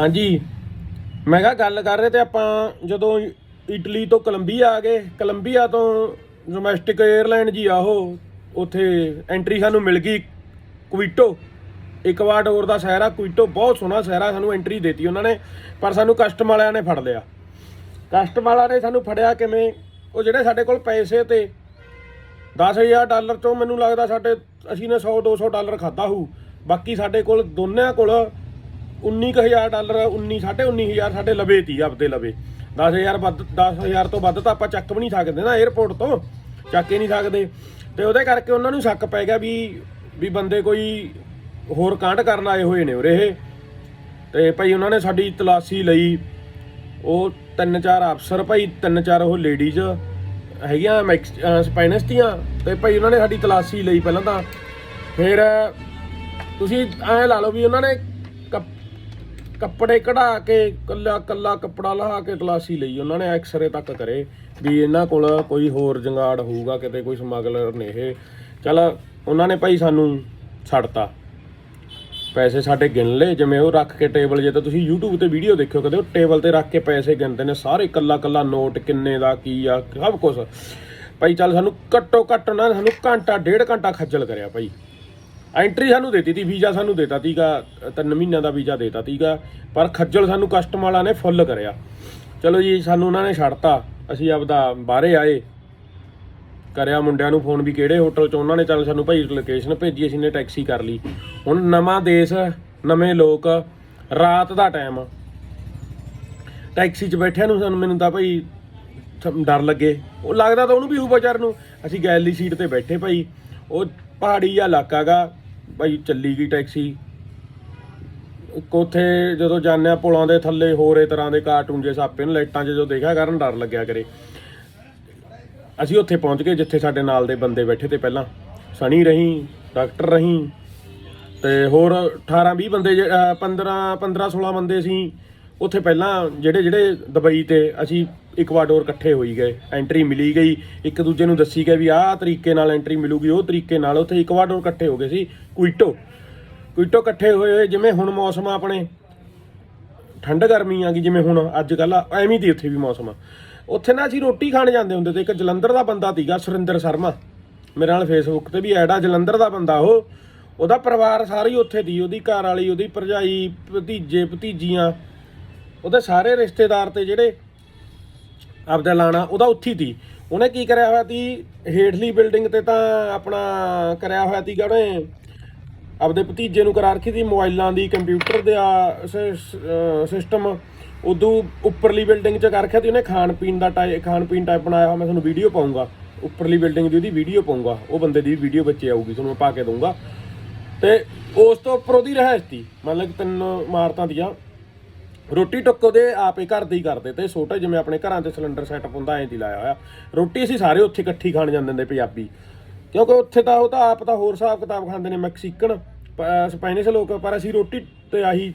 ਹਾਂਜੀ। ਮੈਂ ਕਿਹਾ ਗੱਲ ਕਰ ਰਹੇ ਤੇ ਆਪਾਂ ਜਦੋਂ ਇਟਲੀ ਤੋਂ ਕੋਲੰਬੀਆ ਆ ਗਏ, ਕੋਲੰਬੀਆ ਤੋਂ ਡੋਮੈਸਟਿਕ 에ਅਰਲਾਈਨ ਜੀ ਆ ਉਹ, ਉੱਥੇ ਐਂਟਰੀ ਸਾਨੂੰ ਮਿਲ ਗਈ ਕੁਇਟੋ। ਇਕਵਾਡੋਰ ਦਾ ਸ਼ਹਿਰ ਆ, ਕੁਇਟੋ ਬਹੁਤ ਸੋਹਣਾ ਸ਼ਹਿਰ ਆ, ਸਾਨੂੰ ਐਂਟਰੀ ਦਿੱਤੀ ਉਹਨਾਂ ਨੇ, ਪਰ ਸਾਨੂੰ ਕਸਟਮ ਵਾਲਿਆਂ ਨੇ ਫੜ ਲਿਆ। ਕਸਟਮ ਵਾਲਿਆਂ ਨੇ ਸਾਨੂੰ ਫੜਿਆ ਕਿਵੇਂ? ਉਹ ਜਿਹੜੇ ਸਾਡੇ ਕੋਲ ਪੈਸੇ ਤੇ 10000 ਡਾਲਰ ਤੋਂ ਮੈਨੂੰ ਲੱਗਦਾ ਸਾਡੇ, ਅਸੀਂ ਨੇ 100 200 ਡਾਲਰ ਖਾਦਾ ਹੋਊ। ਬਾਕੀ ਸਾਡੇ ਕੋਲ ਦੋਨਿਆਂ ਕੋਲ 19000 ਡਾਲਰ 19 19000 ਸਾਡੇ ਲਵੇ ਤੀ ਆਪਦੇ ਲਵੇ। 10000 ਵੱਧ 10000 ਤੋਂ ਵੱਧ ਤਾਂ ਆਪਾਂ ਚੱਕ ਵੀ ਨਹੀਂ ਸਕਦੇ ਨਾ 에어ਪੋਰਟ ਤੋਂ, ਚੱਕ ਹੀ ਨਹੀਂ ਸਕਦੇ। ਤੇ ਉਹਦੇ ਕਰਕੇ ਉਹਨਾਂ ਨੂੰ ਸ਼ੱਕ ਪੈ ਗਿਆ ਵੀ ਵੀ ਬੰਦੇ ਕੋਈ ਹੋਰ ਕਾਂਡ ਕਰਨ ਆਏ ਹੋਏ ਨੇ ਉਰੇ ਇਹ। ਤੇ ਭਾਈ ਉਹਨਾਂ ਨੇ ਸਾਡੀ ਤਲਾਸ਼ੀ ਲਈ, ਉਹ ਤਿੰਨ ਚਾਰ ਅਫਸਰ ਭਾਈ, ਤਿੰਨ ਚਾਰ ਉਹ ਲੇਡੀਜ਼ ਹੈਗੀਆਂ ਮੈਕਸ ਅਹ ਦੀਆਂ, ਤੇ ਭਾਈ ਉਹਨਾਂ ਨੇ ਸਾਡੀ ਤਲਾਸ਼ੀ ਲਈ ਪਹਿਲਾਂ ਤਾਂ। ਫਿਰ ਤੁਸੀਂ ਐਂ ਲਾ ਲਓ ਵੀ ਉਹਨਾਂ ਨੇ ਕੱਪੜੇ ਕਢਾ ਕੇ, ਕੱਲਾ ਕੱਲਾ ਕੱਪੜਾ ਲਹਾ ਕੇ ਤਲਾਸ਼ੀ ਲਈ ਉਹਨਾਂ ਨੇ, ਐਕਸਰੇ ਤੱਕ ਕਰੇ, ਵੀ ਇਹਨਾਂ ਕੋਲ ਕੋਈ ਹੋਰ ਜੰਗਾੜ ਹੋਊਗਾ, ਕਿਤੇ ਕੋਈ ਸਮਗਲਰ ਨੇ ਇਹ। ਚਲ, ਉਹਨਾਂ ਨੇ ਭਾਈ ਸਾਨੂੰ ਛੱਡਤਾ। ਪੈਸੇ ਸਾਡੇ ਗਿਣ ਲਏ, ਜਿਵੇਂ ਉਹ ਰੱਖ ਕੇ ਟੇਬਲ ਜੇ ਤਾਂ ਤੁਸੀਂ YouTube ਤੇ ਵੀਡੀਓ ਦੇਖਿਓ, ਕਦੇ ਉਹ ਟੇਬਲ ਤੇ ਰੱਖ ਕੇ ਪੈਸੇ ਗਿਣਦੇ ਨੇ, ਸਾਰੇ ਕੱਲਾ ਕੱਲਾ ਨੋਟ ਕਿੰਨੇ ਦਾ, ਕੀ ਆ, ਸਭ ਕੁਝ ਭਾਈ ਚੱਲ, ਸਾਨੂੰ ਘੱਟੋ ਘੱਟ ਨਾ ਸਾਨੂੰ ਘੰਟਾ, ਡੇਢ ਘੰਟਾ ਖੱਜਲ ਕਰਿਆ ਭਾਈ। ਐਂਟਰੀ ਸਾਨੂੰ ਦੇਤੀ ਤੀ, ਵੀਜ਼ਾ ਸਾਨੂੰ ਦੇਤਾ ਤੀਗਾ, ਤਿੰਨ ਮਹੀਨਿਆਂ ਦਾ ਵੀਜ਼ਾ ਦੇਤਾ ਤੀਗਾ, ਪਰ ਖੱਜਲ ਸਾਨੂੰ ਕਸਟਮ ਵਾਲਾ ਨੇ ਫੁੱਲ ਕਰਿਆ। ਚਲੋ ਜੀ, ਸਾਨੂੰ ਉਹਨਾਂ ਨੇ ਛੱਡਤਾ, ਅਸੀਂ ਆਪਦਾ ਬਾਹਰੇ ਆਏ। ਕਰਿਆ ਮੁੰਡਿਆਂ ਨੂੰ ਫੋਨ ਵੀ ਕਿਹੜੇ ਹੋਟਲ ਚ, ਉਹਨਾਂ ਨੇ ਚੱਲ ਸਾਨੂੰ ਭਾਈ ਲੋਕੇਸ਼ਨ ਭੇਜੀ, ਅਸੀਂ ਨੇ ਟੈਕਸੀ ਕਰ ਲਈ। ਹੁਣ ਨਵਾਂ ਦੇਸ਼, ਨਵੇਂ ਲੋਕ, ਰਾਤ ਦਾ ਟਾਈਮ ਟੈਕਸੀ 'ਚ ਬੈਠਿਆਂ ਨੂੰ ਸਾਨੂੰ ਮੈਨੂੰ ਤਾਂ ਭਾਈ ਡਰ ਲੱਗੇ। ਉਹ ਲੱਗਦਾ ਤਾਂ ਉਹਨੂੰ ਵੀ ਹੋਊ ਵਿਚਾਰ ਨੂੰ। ਅਸੀਂ ਗੈਲਰੀ ਸੀਟ ਤੇ ਬੈਠੇ ਭਾਈ। ਉਹ ਪਹਾੜੀ ਜਿਹਾ ਇਲਾਕਾ ਗਾ ਭਾਈ ਚੱਲੀ ਗਈ ਟੈਕਸੀ। ਕੋਥੇ ਜਦੋਂ ਜਾਂਦੇ ਆ ਪੁਲਾਂ ਦੇ ਥੱਲੇ ਹੋਰ ਇਹ ਤਰ੍ਹਾਂ ਦੇ ਕਾਰਟੂਨ ਜੇ ਸਾਪੇ ਨੂੰ, ਲਾਈਟਾਂ 'ਚ ਜਦੋਂ ਦੇਖਿਆ ਕਰਨ, ਡਰ ਲੱਗਿਆ ਕਰੇ। ਅਸੀਂ ਉੱਥੇ ਪਹੁੰਚ ਗਏ ਜਿੱਥੇ ਸਾਡੇ ਨਾਲ ਦੇ ਬੰਦੇ ਬੈਠੇ ਤੇ ਪਹਿਲਾਂ। ਸਣੀ ਰਹੀ, ਡਾਕਟਰ ਰਹੀ ਤੇ ਹੋਰ 18 20 ਬੰਦੇ 15 15 16 ਬੰਦੇ ਸੀ। ਉੱਥੇ ਪਹਿਲਾਂ ਜਿਹੜੇ ਜਿਹੜੇ ਦੁਬਈ ਤੇ ਅਸੀਂ ਇਕਵਾਡੋਰ ਇਕੱਠੇ ਹੋਈ ਗਏ ਐਂਟਰੀ ਮਿਲੀ ਗਈ। ਇੱਕ ਦੂਜੇ ਨੂੰ ਦੱਸੀ ਗਏ ਵੀ ਆਹ ਤਰੀਕੇ ਨਾਲ ਐਂਟਰੀ ਮਿਲੂਗੀ, ਉਹ ਤਰੀਕੇ ਨਾਲ ਉੱਥੇ ਇਕਵਾਡੋਰ ਇਕੱਠੇ ਹੋ ਗਏ ਸੀ। ਕੁਇਟੋ ਕੁਇਟੋ ਇਕੱਠੇ ਹੋਏ ਹੋਏ, ਜਿਵੇਂ ਹੁਣ ਮੌਸਮ ਆ ਆਪਣੇ। ਠੰਡ ਗਰਮੀ ਆ ਗਈ ਜਿਵੇਂ ਹੁਣ ਅੱਜ ਕੱਲ ਐਵੇਂ ਦੀ ਉੱਥੇ ਵੀ ਮੌਸਮ ਆ। ਉੱਥੇ ਨਾ ਅਸੀਂ ਰੋਟੀ ਖਾਣ ਜਾਂਦੇ ਹੁੰਦੇ ਤੇ ਇੱਕ ਜਲੰਧਰ ਦਾ ਬੰਦਾ ਸੀਗਾ, ਸੁਰਿੰਦਰ ਸ਼ਰਮਾ। ਮੇਰੇ ਨਾਲ ਫੇਸਬੁੱਕ ਤੇ ਵੀ ਐਡ ਆ, ਜਲੰਧਰ ਦਾ ਬੰਦਾ ਉਹ। ਉਹਦਾ ਪਰਿਵਾਰ ਸਾਰੀ ਉੱਥੇ ਦੀ, ਉਹਦੀ ਘਰ ਵਾਲੀ ਉਹਦੀ ਭਰਜਾਈ, ਭਤੀਜੇ, ਭਤੀਜੀਆਂ, ਉਹਦੇ ਸਾਰੇ ਰਿਸ਼ਤੇਦਾਰ ਤੇ ਜਿਹੜੇ ਆਪਦਾ ਲਾਣਾ, ਉਹਦਾ ਉੱਥੀ ਤੀ ਉਹਨੇ ਕੀ ਕਰਿਆ ਹੋਇਆ ਸੀ? ਹੇਠਲੀ ਬਿਲਡਿੰਗ ਤੇ ਤਾਂ ਆਪਣਾ ਕਰਿਆ ਹੋਇਆ ਤੀ ਉਹਨੇ। ਆਪਦੇ ਭਤੀਜੇ ਨੂੰ ਕਰਾ ਰੱਖੀ ਸੀ, ਮੋਬਾਈਲਾਂ ਦੀ ਕੰਪਿਊਟਰ ਦੇ ਆ ਸਿਸਟਮ ਉਦੋਂ ਉੱਪਰਲੀ ਬਿਲਡਿੰਗ 'ਚ ਕਰ ਰੱਖਿਆ ਤੀ ਉਹਨੇ, ਖਾਣ ਪੀਣ ਦਾ ਟਾਈ, ਖਾਣ ਪੀਣ ਟਾਈਪ ਬਣਾਇਆ ਹੋਇਆ, ਮੈਂ ਤੁਹਾਨੂੰ ਵੀਡੀਓ ਪਾਉਂਗਾ। ਉੱਪਰਲੀ ਬਿਲਡਿੰਗ ਦੀ ਉਹਦੀ ਵੀਡੀਓ ਪਾਉਂਗਾ। ਉਹ ਬੰਦੇ ਦੀ ਵੀਡੀਓ ਬੱਚੇ ਆਊਗੀ, ਤੁਹਾਨੂੰ ਮੈਂ ਪਾ ਕੇ ਦਊਂਗਾ। ਤੇ ਉਸ ਤੋਂ ਉੱਪਰ ਉਹਦੀ ਰਹਿਸ਼ ਮਤਲਬ ਤਿੰਨ ਮਾਰਤਾਂ ਦੀਆਂ। ਰੋਟੀ ਟੁੱਕ ਉਹਦੇ ਆਪੇ ਘਰ ਦੇ ਹੀ ਕਰਦੇ ਤੇ ਛੋਟੇ ਜਿਵੇਂ ਆਪਣੇ ਘਰਾਂ ਤੇ ਸਿਲੰਡਰ ਸੈਟਅਪ ਹੁੰਦਾ, ਐਂ ਦੀ ਲਾਇਆ ਹੋਇਆ। ਰੋਟੀ ਅਸੀਂ ਸਾਰੇ ਉੱਥੇ ਇਕੱਠੀ ਖਾਣ ਜਾਂਦੇ ਨੇ ਪੰਜਾਬੀ। ਕਿਉਂਕਿ ਉੱਥੇ ਤਾਂ ਉਹ ਤਾਂ ਆਪ ਤਾਂ ਹੋਰ ਹਿਸਾਬ ਕਿਤਾਬ ਖਾਂਦੇ ਨੇ, ਮੈਕਸੀਕਨ, ਪ- ਸਪੈਨਿਸ਼ ਲੋਕ, ਪਰ ਅਸੀਂ ਰੋਟੀ ਤੇ ਆਹੀ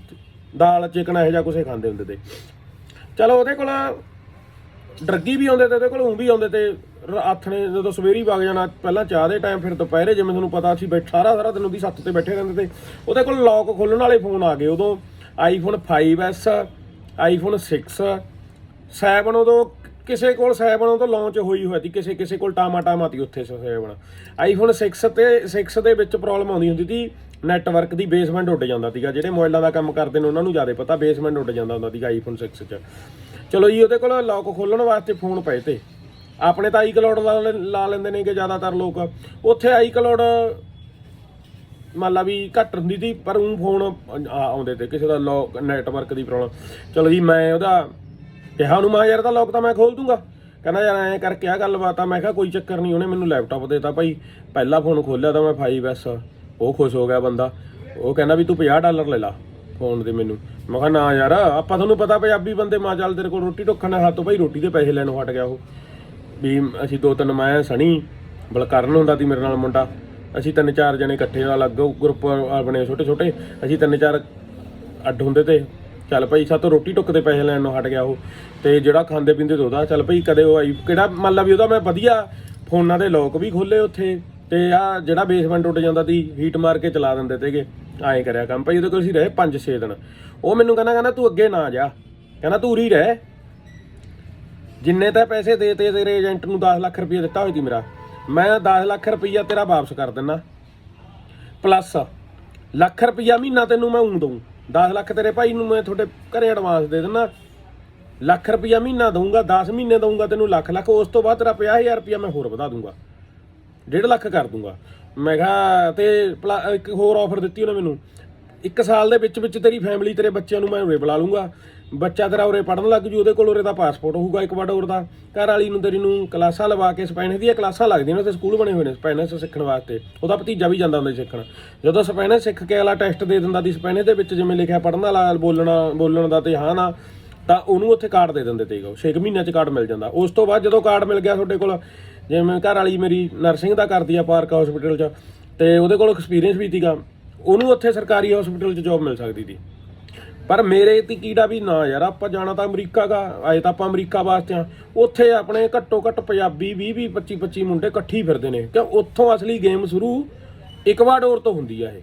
ਦਾਲ, ਚਿਕਨ ਇਹੋ ਜਿਹਾ ਕੁਛ ਖਾਂਦੇ ਹੁੰਦੇ ਤੇ। ਚਲੋ ਉਹਦੇ ਕੋਲ ਡਰੱਗੀ ਵੀ ਆਉਂਦੇ ਤੇ ਉਹਦੇ ਕੋਲ ਉਂ ਵੀ ਆਉਂਦੇ ਤੇ ਹੱਥ ਨੇ ਜਦੋਂ ਸਵੇਰੀ ਵਗ ਜਾਣਾ, ਪਹਿਲਾਂ ਚਾਹ ਦੇ ਟਾਈਮ ਫਿਰ ਦੁਪਹਿਰੇ ਜਿਵੇਂ ਤੁਹਾਨੂੰ ਪਤਾ ਸੀ ਬੈਠ ਸਾਰਾ ਸਾਰਾ ਦਿਨ ਉਹਦੀ ਸੱਤ ਤੇ ਬੈਠੇ ਰਹਿੰਦੇ ਤੇ, ਉਹਦੇ ਕੋਲ ਲੌਕ ਖੋਲਣ ਵਾਲੇ ਫੋਨ ਆ ਗਏ ਉਦੋਂ। ਆਈਫੋਨ 5s ਆਈਫੋਨ 6 7 ਉਦੋਂ ਕਿਸੇ ਕੋਲ 7 ਉਦੋਂ ਲਾਂਚ ਹੋਈ ਹੋਈ ਸੀ, ਕਿਸੇ ਕਿਸੇ ਕੋਲ ਟਾਮਾ ਟਾਮਾ ਤੀ ਉੱਥੇ 7 ਆਈਫੋਨ 6 ਤੇ 6 ਦੇ ਵਿੱਚ ਪ੍ਰੋਬਲਮ ਆਉਂਦੀ ਹੁੰਦੀ ਸੀ ਨੈਟਵਰਕ ਦੀ ਬੇਸਮੈਂਟ ਉੱਡ ਜਾਂਦਾ ਸੀਗਾ, ਜਿਹੜੇ ਮੋਬਾਈਲਾਂ ਦਾ ਕੰਮ ਕਰਦੇ ਨੇ ਉਹਨਾਂ ਨੂੰ ਜ਼ਿਆਦਾ ਪਤਾ ਬੇਸਮੈਂਟ ਉੱਡ ਜਾਂਦਾ ਹੁੰਦਾ ਸੀਗਾ ਆਈਫੋਨ 6 'ਚ। ਚਲੋ ਜੀ, ਉਹਦੇ ਕੋਲ ਲੌਕ ਖੋਲਣ ਵਾਸਤੇ ਫੋਨ ਪਏ ਤੇ। ਆਪਣੇ ਤਾਂ ਆਈਕਲਾਉਡ ਲਾ ਲੈ- ਲਾ ਲੈਂਦੇ ਨੇਗੇ ਜ਼ਿਆਦਾਤਰ ਲੋਕ। ਉੱਥੇ ਆਈਕਲਾਉਡ ਮੰਨ ਲਾ ਵੀ ਘੱਟ ਹੁੰਦੀ ਸੀ, ਪਰ ਉਹ ਫੋਨ ਆਉਂਦੇ ਤੇ ਕਿਸੇ ਦਾ ਲੌਕ ਨੈਟਵਰਕ ਦੀ ਪ੍ਰੋਬਲਮ ਚਲੋ ਜੀ, ਮੈਂ ਉਹਦਾ ਕਿਹਾ ਉਹਨੂੰ, ਮੈਂ ਯਾਰ ਤਾਂ ਲੋਕ ਤਾਂ ਮੈਂ ਖੋਲ ਦੂੰਗਾ। ਕਹਿੰਦਾ ਯਾਰ ਐਂ ਕਰਕੇ ਆ ਗੱਲਬਾਤ ਆ, ਮੈਂ ਕਿਹਾ ਕੋਈ ਚੱਕਰ ਨਹੀਂ, ਉਹਨੇ ਮੈਨੂੰ ਲੈਪਟਾਪ ਦੇਤਾ ਭਾਈ। ਪਹਿਲਾ ਫੋਨ ਖੋਲਿਆ ਤਾਂ ਮੈਂ 5S ਉਹ ਖੁਸ਼ ਹੋ ਗਿਆ ਬੰਦਾ। ਉਹ ਕਹਿੰਦਾ ਵੀ ਤੂੰ 50 ਡਾਲਰ ਲੈ ਲਾ ਫੋਨ ਦੇ ਮੈਨੂੰ। ਮੈਂ ਕਿਹਾ ਨਾ ਯਾਰ, ਆਪਾਂ ਤੁਹਾਨੂੰ ਪਤਾ ਪੰਜਾਬੀ ਬੰਦੇ ਮਾਂ ਚੱਲ ਤੇਰੇ ਕੋਲ ਰੋਟੀ ਟੋਕਣ ਹੈ ਹੱਥੋਂ ਭਾਈ ਰੋਟੀ ਦੇ ਪੈਸੇ ਲੈਣੋਂ ਹਟ ਗਿਆ ਉਹ। ਵੀ ਅਸੀਂ ਦੋ ਤਿੰਨ, ਮੈਂ, ਸਣੀ, ਬਲਕਰਨ ਹੁੰਦਾ ਸੀ ਮੇਰੇ ਨਾਲ ਮੁੰਡਾ। ਅਸੀਂ ਤਿੰਨ ਚਾਰ ਜਣੇ ਇਕੱਠੇ ਅਲੱਗ ਗਰੁੱਪ ਬਣੇ ਛੋਟੇ ਛੋਟੇ, ਅਸੀਂ ਤਿੰਨ ਚਾਰ ਅੱਡ ਹੁੰਦੇ ਤੇ, ਚੱਲ ਭਾਈ ਸਾਤੋਂ ਰੋਟੀ ਟੁੱਕ ਦੇ ਪੈਸੇ ਲੈਣ ਨੂੰ ਹਟ ਗਿਆ ਉਹ, ਤੇ ਜਿਹੜਾ ਖਾਂਦੇ ਪੀਂਦੇ ਤੇ ਉਹਦਾ, ਚੱਲ ਭਾਈ ਕਦੇ ਉਹ ਆਈ, ਕਿਹੜਾ ਮੰਨ ਲਾ ਵੀ ਉਹਦਾ ਮੈਂ ਵਧੀਆ, ਫੋਨਾਂ ਦੇ ਲੋਕ ਵੀ ਖੋਲੇ ਉੱਥੇ, ਤੇ ਆ ਜਿਹੜਾ ਬੇਸਮੈਂਟ ਉੱਡ ਜਾਂਦਾ ਸੀ ਹੀਟ ਮਾਰ ਕੇ ਚਲਾ ਦਿੰਦੇ ਤੇਗੇ ਆਏ ਕਰਿਆ ਕੰਮ, ਭਾਈ ਉਹਦੇ ਕੋਲ ਅਸੀਂ ਰਹੇ 5-6 ਦਿਨ, ਉਹ ਮੈਨੂੰ ਕਹਿੰਦਾ ਕਹਿੰਦਾ ਤੂੰ ਅੱਗੇ ਨਾ ਜਾ, ਕਹਿੰਦਾ ਤੂੰ ਉਰੀ ਰਹਿ, ਜਿੰਨੇ ਤਾਂ ਪੈਸੇ ਦੇ ਤੇ ਤੇਰੇ ਏਜੰਟ ਨੂੰ 10 ਲੱਖ ਰੁਪਏ ਦਿੱਤਾ ਹੋਈ ਸੀ ਮੇਰਾ ਮੈਂ 10 ਲੱਖ ਰੁਪਈਆ ਤੇਰਾ ਵਾਪਸ ਕਰ ਦਿੰਨਾ। ਪਲੱਸ ਲੱਖ ਰੁਪਈਆ ਮਹੀਨਾ ਤੈਨੂੰ ਮੈਂ ਉਂ ਦਊਂ। 10 ਲੱਖ ਤੇਰੇ ਭਾਈ ਨੂੰ ਮੈਂ ਤੁਹਾਡੇ ਘਰੇ ਐਡਵਾਂਸ ਦੇ ਦਿੰਨਾ। ਲੱਖ ਰੁਪਈਆ ਮਹੀਨਾ ਦਊਂਗਾ 10 ਮਹੀਨੇ ਦਊਂਗਾ ਤੈਨੂੰ ਲੱਖ ਲੱਖ, ਉਸ ਤੋਂ ਬਾਅਦ ਤੇਰਾ 50000 ਰੁਪਈਆ ਮੈਂ ਹੋਰ ਵਧਾ ਦੂੰਗਾ 1.5 ਲੱਖ ਕਰ ਦੂੰਗਾ ਮੈਂ ਕਿਹਾ ਤੇ ਪਲਾ- ਇੱਕ ਹੋਰ ਆਫਰ ਦਿੱਤੀ ਉਹਨੇ ਮੈਨੂੰ। ਇੱਕ ਸਾਲ ਦੇ ਵਿੱਚ ਵਿੱਚ ਤੇਰੀ ਫੈਮਿਲੀ ਤੇਰੇ ਬੱਚਿਆਂ ਨੂੰ ਮੈਂ ਉਰੇ ਬੁਲਾ ਲੂੰਗਾ। ਬੱਚਾ ਤੇਰਾ ਉਰੇ ਪੜਨ ਲੱਗ ਜੂ, ਉਹਦੇ ਕੋਲ ਉਰੇ ਦਾ ਪਾਸਪੋਰਟ ਹੋਊਗਾ ਇੱਕ ਇਕਵਾਡੋਰ ਦਾ। ਘਰ ਵਾਲੀ ਨੂੰ ਤੇਰੀ ਨੂੰ ਕਲਾਸਾਂ ਲਵਾ ਕੇ ਸਪੈਨਿਸ਼ ਦੀਆਂ ਕਲਾਸਾਂ ਲੱਗਦੀਆਂ ਨੇ ਤੇ ਸਕੂਲ ਬਣੇ ਹੋਏ ਨੇ ਸਪੈਨਿਸ਼ ਸਿੱਖਣ ਵਾਸਤੇ। ਉਹਦਾ ਭਤੀਜਾ ਵੀ ਜਾਂਦਾ ਹੁੰਦਾ ਸੀ ਸਿੱਖਣ। ਜਦੋਂ ਸਪੈਨਿਸ਼ ਸਿੱਖ ਕੇ ਵਾਲਾ ਟੈਸਟ ਦੇ ਦਿੰਦਾ ਦੀ ਸਪੈਨਿਸ਼ ਦੇ ਵਿੱਚ, ਜਿਵੇਂ ਲਿਖਿਆ ਪੜਨ ਵਾਲਾ, ਬੋਲਣਾ, ਬੋਲਣ ਦਾ ਤੇ ਹਾਂ, ਨਾ, ਤਾਂ ਉਹਨੂੰ ਉੱਥੇ ਕਾਰਡ ਦੇ ਦਿੰਦੇ ਤੇ ਉਹ। 6 ਮਹੀਨਿਆਂ ਚ ਕਾਰਡ ਮਿਲ ਜਾਂਦਾ। ਉਸ ਤੋਂ ਬਾਅਦ ਜਦੋਂ ਕਾਰਡ ਮਿਲ ਗਿਆ ਤੁਹਾਡੇ ਕੋਲ, ਜਿਵੇਂ ਘਰ ਵਾਲੀ ਮੇਰੀ ਨਰਸਿੰਗ ਦਾ ਕਰਦੀ ਆ ਪਾਰਕ ਹਸਪੀਟਲ ਚ, ਤੇ ਉਹਦੇ ਕੋਲ ਐਕਸਪੀਰੀਅੰਸ ਵੀ ਸੀਗਾ। ਉਹਨੂੰ ਉੱਥੇ ਸਰਕਾਰੀ ਹਸਪੀਟਲ ਚ ਜੌਬ ਮਿਲ ਸਕਦੀ ਸੀ। ਪਰ ਮੇਰੇ ਤੇ ਕੀੜਾ ਵੀ ਨਾ ਯਾਰ ਆਪਾਂ ਜਾਣਾ ਤਾਂ ਅਮਰੀਕਾ ਦਾ ਆਏ ਤਾਂ ਆਪਾਂ ਅਮਰੀਕਾ ਵਾਸਤੇ ਆ। ਉੱਥੇ ਆਪਣੇ ਘੱਟੋ ਘੱਟ ਪੰਜਾਬੀ 20 20 25 25 ਮੁੰਡੇ ਇਕੱਠੀ ਫਿਰਦੇ ਨੇ। ਕਿ ਉੱਥੋਂ ਅਸਲੀ ਗੇਮ ਸ਼ੁਰੂ ਇਕਵਾਡੋਰ ਤੋਂ ਹੁੰਦੀ ਆ ਇਹ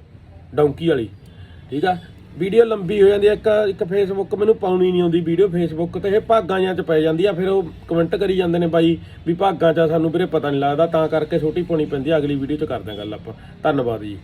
ਡੌਂਕੀ ਵਾਲੀ। ਠੀਕ ਆ? ਵੀਡੀਓ ਲੰਬੀ ਹੋ ਜਾਂਦੀ ਆ ਇੱਕ ਇੱਕ ਫੇਸਬੁੱਕ ਮੈਨੂੰ ਪਾਉਣੀ ਨਹੀਂ ਆਉਂਦੀ। ਵੀਡੀਓ ਫੇਸਬੁੱਕ ਤੇ ਇਹ ਭਾਗਾਂ ਜਾਂ ਚ ਪੈ ਜਾਂਦੀ ਆ ਫਿਰ ਉਹ ਕਮੈਂਟ ਕਰੀ ਜਾਂਦੇ ਨੇ ਬਾਈ ਵੀ ਭਾਗਾਂ ਚ ਆ, ਸਾਨੂੰ ਵੀਰੇ ਪਤਾ ਨਹੀਂ ਲੱਗਦਾ ਤਾਂ ਕਰਕੇ ਛੋਟੀ ਪਾਉਣੀ ਪੈਂਦੀ ਆ। ਅਗਲੀ ਵੀਡੀਓ ਚ ਕਰਦੇ ਹਾਂ ਗੱਲ ਆਪਾਂ। ਧੰਨਵਾਦ ਜੀ।